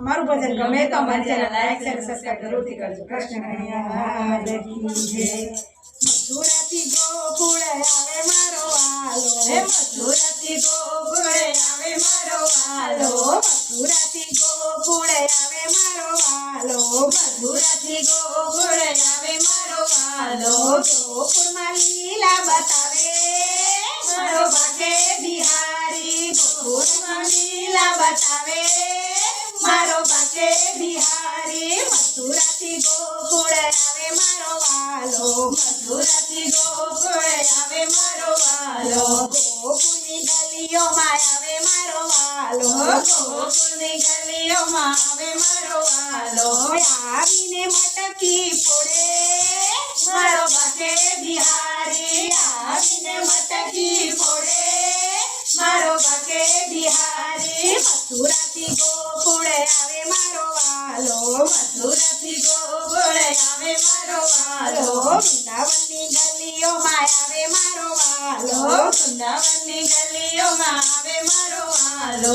અમારું ભજન ગમે તો અમારી ચેનલ લાઈક શેર સબસ્ક્રાઇબ જરૂરથી કરજો. કૃષ્ણ મથુરાથી ગોકુળ આવે મારો વાલો હે મથુરાથી ગોકુળ આવે મારો વાલો મથુરાથી ગોકુળ આવે મારો વાલો મથુરાથી ગોકુળ આવે મારો વાલો ગોકુળમાં લીલા બતાવે. મારો ભાગે બિહારી. ગોકુળમાં લીલા બતાવે. મારો ભાગે બિહારી, મથુરાથી ગોકુળ આવે મારો વાલો, મથુરાથી ગોકુળ આવે મારો વાલો. ગોકુળની ગલીઓમાં આવે મારો વાલો, ગોકુળની ગલીઓમાં આવે મારો વાલો. આવીને મટકી ફોડે. મારો ભાગે બિહારી, આવીને મટકી ફોડે. મારો ભાગે બિહારી મથુરાથી ગોકુળે આવે મારો વાલો, મથુરાથી ગોકુળે આવે મારો વાલો. વૃંદાવનની ગલીઓમાં આવે મારો વાલો, વૃંદાવનની ગલીઓમાં આવે મારો વાલો.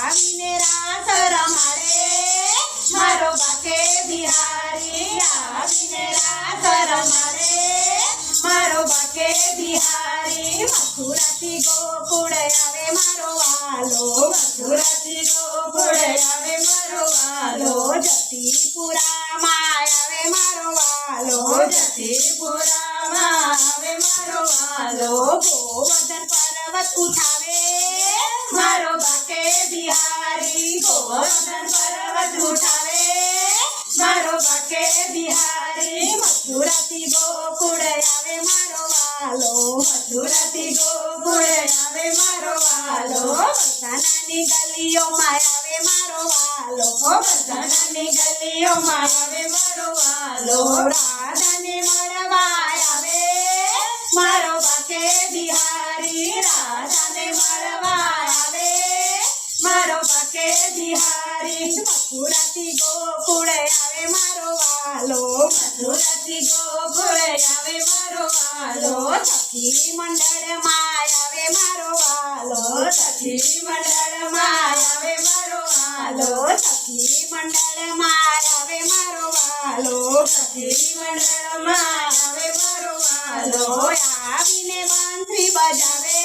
આવીને રાસ રમાડે મારો બાકે બિહારી. આવીને રાસ રમાડે મારો બાકે બિહારી. મથુરાથી ગોકુળે વાલો ગોવર્ધન પર્વત ઉઠાવે. મારો બાકે બિહારી. ગોવર્ધન પર્વત ઉઠાવે. મારો બાકે બિહારી. મથુરાથી ગોકુળ આવે મારો વાલો. મથુરાથી ગોકુળ આવે મારો વાલો. બધાનાની ગલીઓમાં આવે મારો વાલો. બધાનાની ગલીઓમાં આવે મારો વાલો. રાધાને મળવા આવે. મારો બાકે બિહારી રાધાને મળવા આવે. મારો બાકે બિહારી, મથુરાથી ગોકુળે આવે. મારો વાલો, મથુરાથી ગોકુળે આવે. મારો વાલો, સખી મંડળમાં આવે. મારો વાલો, સખી મંડળમાં આવે. મારો વાલો, સખી મારો વાલો સખી મંડળમાં આવે મારો વાલો આવીને બજાવે.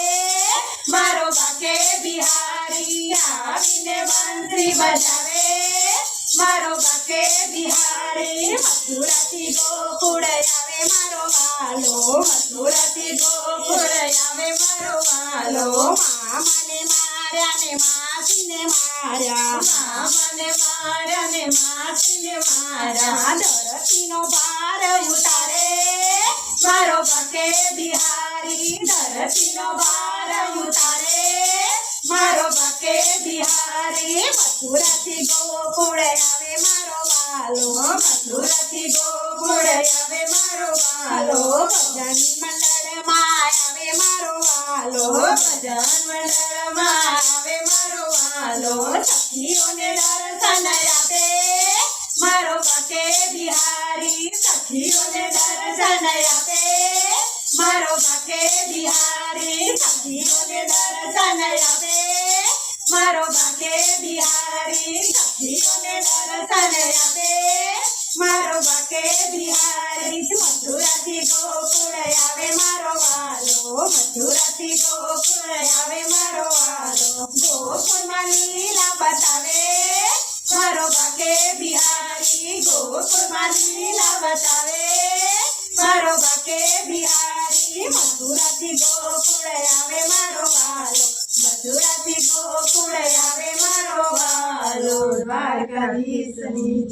મારો બાકે બિહારી આવીને બાંસરી બજાવે. મારો બાકે બિહારે મથુરાથી ગોકુળે મારો વાલો મથુરાથી ગોકુળે આવે, મારો વાલો મામાને માર્યા ને માસીને માર્યા, મામાને માર્યા ને માસીને માર્યા ધરતીનો ભાર સખીઓને દર્શન આપે. મારો બાકે બિહારી સખીઓને દર્શન આપે. મારો બાકે બિહારી સખીઓને દર્શન આપે. મારો બાકે બિહારી સખીઓને દર્શન આપે. મારો બાકે બિહારી મથુરાથી ગોકુળ આવે. મારો વાલો મથુરાથી ગોકુળ આવે. મારો બાકે બિહારી ગોકુળમાં લીલા બતાવે મારો બાકે બિહારી મથુરાથી ગોકુળે આવે. મારો વાલો મથુરાથી ગોકુળે આવે. મારો વાલો દ્વારકાધીશની